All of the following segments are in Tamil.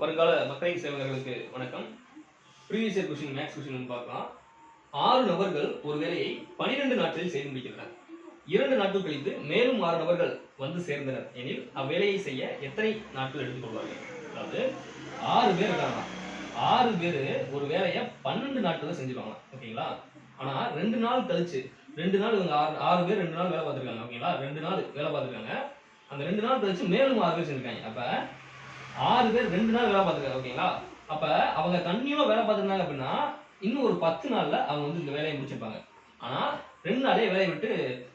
வருங்கால மக்களின் சேவகர்களுக்கு வணக்கம். Previous year question maths question பார்க்கலாம். ஆறு நபர்கள் ஒரு வேலையை பனிரெண்டு நாட்களில் செய்து முடிக்கின்றனர். இரண்டு நாட்கள் கழித்து மேலும் ஆறு நபர்கள் வந்து சேர்ந்தனர் எனில் அவ்வேலையை செய்ய எத்தனை நாட்கள் எடுத்துக்கொள்வார்கள் அதாவது ஆறு பேர் இருக்காங்க. ஆறு பேர் ஒரு வேலையை பன்னெண்டு நாட்கள் செஞ்சுருவாங்க. ஓகேங்களா? ஆனால் ரெண்டு நாள் கழிச்சு ரெண்டு நாள் இவங்க ஆறு ஆறு பேர் ரெண்டு நாள் வேலை பார்த்துருக்காங்க. ஓகேங்களா? ரெண்டு நாள் வேலை பார்த்துருக்காங்க. அந்த ரெண்டு நாள் கழிச்சு மேலும் ஆறு பேர் செஞ்சிருக்காங்க. அப்போ ஆறு பேர் ரெண்டு நாள் வேலை பார்த்துருக்காங்க ஓகேங்களா? அப்ப அவங்க கண்டினியூவா வேலை பார்த்துருந்தாங்க அப்படின்னா இன்னும் ஒரு பத்து நாள்ல அவங்க வந்து இந்த வேலையை முடிச்சிருப்பாங்க. ஆனா ரெண்டு நாளே வேலையை விட்டு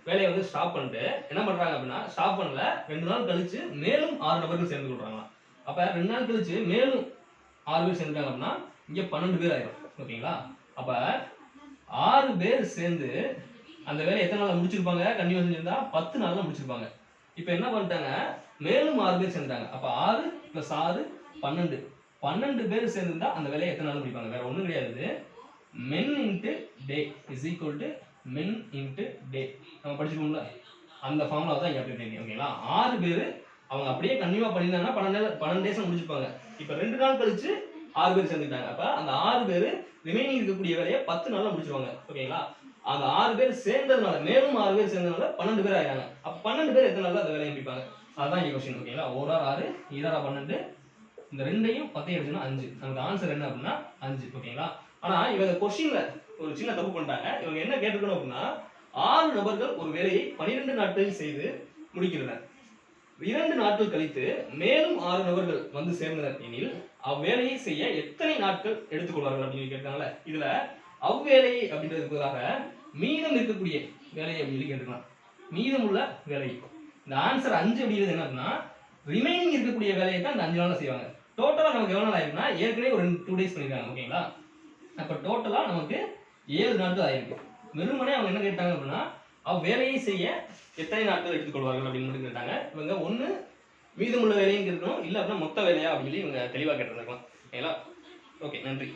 வேலையை வந்து ஸ்டாப் பண்ணிட்டு என்ன பண்றாங்க அப்படின்னா ஸ்டாப் பண்ணல ரெண்டு நாள் கழிச்சு மேலும் ஆறு நபர்கள் சேர்ந்து கொள்றாங்களாம். அப்ப ரெண்டு நாள் கழிச்சு மேலும் ஆறு பேர் சேர்ந்துட்டாங்க அப்படின்னா இங்க பன்னெண்டு பேர் ஆயிரும் ஓகேங்களா? அப்ப ஆறு பேர் சேர்ந்து அந்த வேலையை எத்தனை நாள் முடிச்சிருப்பாங்க? கண்டினியூ செஞ்சிருந்தா பத்து நாள்ல முடிச்சிருப்பாங்க. இப்போ என்ன பண்ணிட்டாங்க? மேலும் ஆறு பேர் சேர்ந்தாங்க அப்ப ஆறு பிளஸ் ஆறு பன்னெண்டு. பன்னெண்டு பேர் சேர்ந்துருந்தா அந்த வேலையை எத்தனை நாள் முடிப்பாங்க? வேற ஒண்ணும் கிடையாது. Men into day is equal to men into day நம்ம படிச்சிருக்கோம்ல? அந்த ஃபார்முலா தான் இங்கே அப்ளை ஓகேங்களா ஆறு பேர் அவங்க அப்படியே கண்டிப்பாக பண்ணியிருந்தாங்கன்னா பன்னெண்டு பன்னெண்டு டேஸ் முடிச்சுப்பாங்க. இப்போ ரெண்டு நாள் கழிச்சு ஆறு பேர் சேர்ந்துட்டாங்க அப்போ அந்த ஆறு பேர் ரிமைனிங் இருக்கக்கூடிய வேலையை பத்து நாளில் முடிச்சிருவாங்க. ஓகேங்களா அந்த ஆறு பேர் சேர்ந்ததுனால மேலும் ஆறு பேர் சேர்ந்ததுனால பன்னெண்டு பேர் ஆயிட்டாங்க. அப்ப பன்னெண்டு பேர் எத்தனை நாள் அந்த வேலையை முடிப்பாங்க? அதுதான் இங்கே கொஸ்டின் ஓகேங்களா? ஓரார் ஆறு ஈராரா பன்னெண்டு இந்த ரெண்டையும் பத்தையும் எடுத்துன்னா அஞ்சு. நமக்கு ஆன்சர் என்ன அப்படின்னா அஞ்சு ஓகேங்களா? ஆனா இவங்க கொஸ்டின்ல ஒரு சின்ன தப்பு பண்ணிட்டாங்க. இவங்க என்ன கேட்டிருக்கணும் அப்படின்னா ஆறு நபர்கள் ஒரு வேலையை பனிரெண்டு நாட்களில் செய்து முடிக்கின்றனர் இரண்டு நாட்கள் கழித்து மேலும் ஆறு நபர்கள் வந்து சேர்ந்தனர் எனில் அவ்வேலையை செய்ய எத்தனை நாட்கள் எடுத்துக்கொள்வார்கள் அப்படின்னு கேட்டாங்கல்ல இதுல அவ்வேலை அப்படின்றதுக்கு பதிலாக மீதம் இருக்கக்கூடிய வேலை அப்படின்னு சொல்லி கேட்டுக்கலாம் மீதமுள்ள வேலை. இந்த ஆன்சர் அஞ்சு அப்படிங்கிறது என்ன அப்படின்னா ரிமைனிங் இருக்கக்கூடிய வேலையை தான் இந்த அஞ்சு நாளில் செய்வாங்க. டோட்டலாக நமக்கு எவ்வளோ நாள் ஆயிருக்குன்னா ஏற்கனவே ஒரு டூ டேஸ் பண்ணியிருக்காங்க ஓகேங்களா அப்போ டோட்டலாக நமக்கு ஏழு நாட்கள் ஆயிருக்கு. வெறுமனே அவங்க என்ன கேட்டாங்க அப்படின்னா அவ்வேலையை செய்ய எத்தனை நாட்கள் எடுத்துக்கொள்வார்கள் அப்படின்னு மட்டும் கேட்டாங்க. இவங்க ஒன்று மீதமுள்ள வேலையும் இருக்கணும் இல்லை அப்படின்னா மொத்த வேலையா அப்படின்னு சொல்லி இவங்க தெளிவாக கேட்டிருந்திருக்கலாம். ஓகேங்களா ஓகே நன்றி.